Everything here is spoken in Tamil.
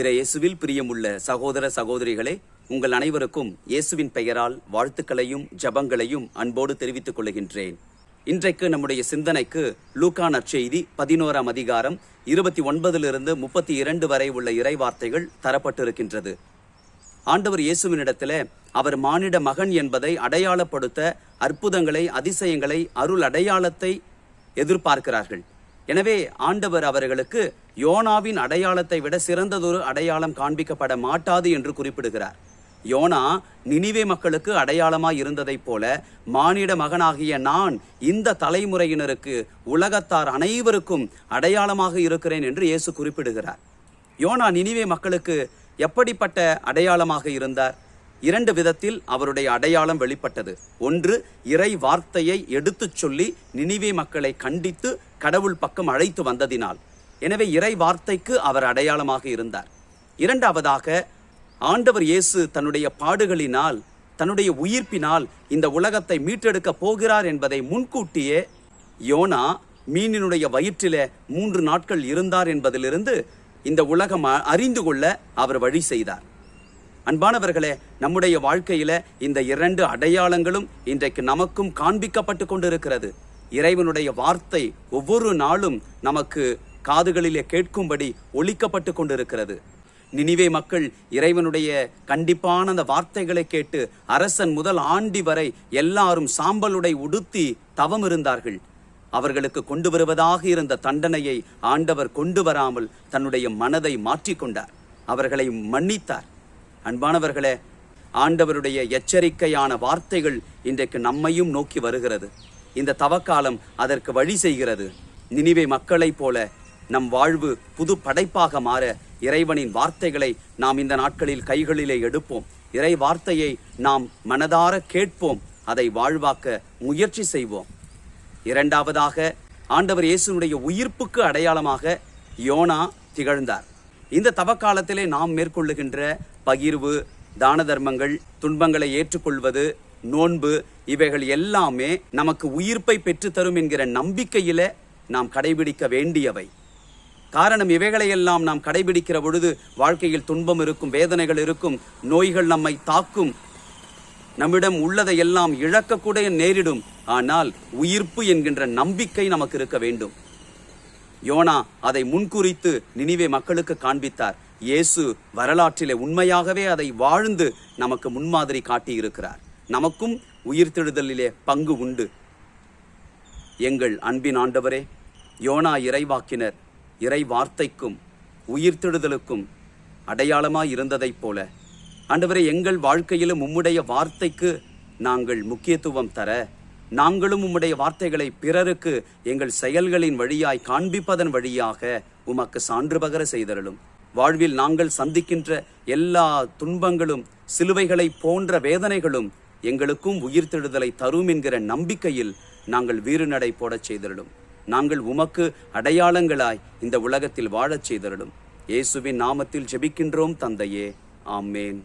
இறை இயேசுவில் பிரியமுள்ள சகோதர சகோதரிகளே உங்கள் அனைவருக்கும் இயேசுவின் பெயரால் வாழ்த்துக்களையும் ஜபங்களையும் அன்போடு தெரிவித்துக் கொள்கின்றேன். இன்றைக்கு நம்முடைய சிந்தனைக்கு லூக்கா நற்செய்தி பதினோராம் அதிகாரம் இருபத்தி ஒன்பதிலிருந்து முப்பத்தி இரண்டு வரை உள்ள இறைவார்த்தைகள் தரப்பட்டிருக்கின்றது. ஆண்டவர் இயேசுவினிடத்தில் அவர் மானிட மகன் என்பதை அடையாளப்படுத்த அற்புதங்களை அதிசயங்களை அருள் அடையாளத்தை எதிர்பார்க்கிறார்கள். எனவே ஆண்டவர் அவர்களுக்கு யோனாவின் அடையாளத்தை விட சிறந்ததொரு அடையாளம் காண்பிக்கப்பட மாட்டாது என்று குறிப்பிடுகிறார். யோனா நினிவே மக்களுக்கு அடையாளமாய் இருந்ததைப் போல மானிட மகனாகிய நான் இந்த தலைமுறையினருக்கு உலகத்தார் அனைவருக்கும் அடையாளமாக இருக்கிறேன் என்று இயேசு குறிப்பிடுகிறார். யோனா நினிவே மக்களுக்கு எப்படிப்பட்ட அடையாளமாக இருந்தார்? இரண்டு விதத்தில் அவருடைய அடையாளம் வெளிப்பட்டது. ஒன்று இறை வார்த்தையை எடுத்துச் சொல்லி நினைவே மக்களை கண்டித்து கடவுள் பக்கம் அழைத்து வந்ததினால். எனவே இறை வார்த்தைக்கு அவர் அடையாளமாக இருந்தார். இரண்டாவதாக ஆண்டவர் இயேசு தன்னுடைய பாடுகளினால் தன்னுடைய உயிர்ப்பினால் இந்த உலகத்தை மீட்டெடுக்கப் போகிறார் என்பதை முன்கூட்டியே யோனா மீனினுடைய வயிற்றிலே மூன்று நாட்கள் இருந்தார் என்பதிலிருந்து இந்த உலகம் அறிந்து கொள்ள அவர் வழி செய்தார். அன்பானவர்களே நம்முடைய வாழ்க்கையில இந்த இரண்டு அடையாளங்களும் இன்றைக்கு நமக்கும் காண்பிக்கப்பட்டு கொண்டிருக்கிறது. இறைவனுடைய வார்த்தை ஒவ்வொரு நாளும் நமக்கு காதுகளிலே கேட்கும்படி ஒழிக்கப்பட்டு கொண்டிருக்கிறது. நினிவே மக்கள் இறைவனுடைய கண்டிப்பான அந்த வார்த்தைகளை கேட்டு அரசன் முதல் ஆண்டி வரை எல்லாரும் சாம்பலுடை உடுத்தி தவம் இருந்தார்கள். அவர்களுக்கு கொண்டு வருவதாக இருந்த தண்டனையை ஆண்டவர் கொண்டு வராமல் தன்னுடைய மனதை மாற்றிக்கொண்டார் அவர்களை மன்னித்தார். அன்பானவர்களே ஆண்டவருடைய எச்சரிக்கையான வார்த்தைகள் இன்றைக்கு நம்மையும் நோக்கி வருகிறது. இந்த தவக்காலம் அதற்கு வழி செய்கிறது. நினிவே மக்களைப் போல நம் வாழ்வு புது படைப்பாக மாற இறைவனின் வார்த்தைகளை நாம் இந்த நாட்களில் கைகளிலே எடுப்போம். இறை வார்த்தையை நாம் மனதார கேட்போம். அதை வாழ்வாக்க முயற்சி செய்வோம். இரண்டாவதாக ஆண்டவர் இயேசுனுடைய உயிர்ப்புக்கு அடையாளமாக யோனா திகழ்ந்தார். இந்த தவக்காலத்திலே நாம் மேற்கொள்ளுகின்ற பகிர்வு தான தர்மங்கள் துன்பங்களை ஏற்றுக்கொள்வது நோன்பு இவைகள் எல்லாமே நமக்கு உயிர்ப்பை பெற்றுத்தரும் என்கிற நம்பிக்கையில நாம் கடைபிடிக்க வேண்டியவை. காரணம் இவைகளையெல்லாம் நாம் கடைபிடிக்கிற பொழுது வாழ்க்கையில் துன்பம் இருக்கும் வேதனைகள் இருக்கும் நோய்கள் நம்மை தாக்கும். நம்மிடம் உள்ளதை எல்லாம் இழக்கக்கூட நேரிடும். ஆனால் உயிர்ப்பு என்கின்ற நம்பிக்கை நமக்கு இருக்க வேண்டும். யோனா அதை முன்குறித்து நினிவே மக்களுக்கு காண்பித்தார். இயேசு வரலாற்றிலே உண்மையாகவே அதை வாழ்ந்து நமக்கு முன்மாதிரி காட்டியிருக்கிறார். நமக்கும் உயிர்த்தெழுதலிலே பங்கு உண்டு. எங்கள் அன்பின் ஆண்டவரே யோனா இறைவாக்கினர் இறை வார்த்தைக்கும் உயிர்த்தெழுதலுக்கும் அடையாளமாய் இருந்ததைப் போல ஆண்டவரே எங்கள் வாழ்க்கையிலும் உம்முடைய வார்த்தைக்கு நாங்கள் முக்கியத்துவம் தர நாங்களும் உம்முடைய வார்த்தைகளை பிறருக்கு எங்கள் செயல்களின் வழியாய் காண்பிப்பதன் வழியாக உமக்கு சான்று பகர செய்தருளும். வாழ்வில் நாங்கள் சந்திக்கின்ற எல்லா துன்பங்களும் சிலுவைகளை போன்ற வேதனைகளும் எங்களுக்கும் உயிர்த்தெழுதலை தரும் என்கிற நம்பிக்கையில் நாங்கள் வீறுநடை போடச் செய்தருளும். நாங்கள் உமக்கு அடையாளங்களாய் இந்த உலகத்தில் வாழச் செய்தருளும். இயேசுவின் நாமத்தில் ஜெபிக்கின்றோம் தந்தையே. ஆமேன்.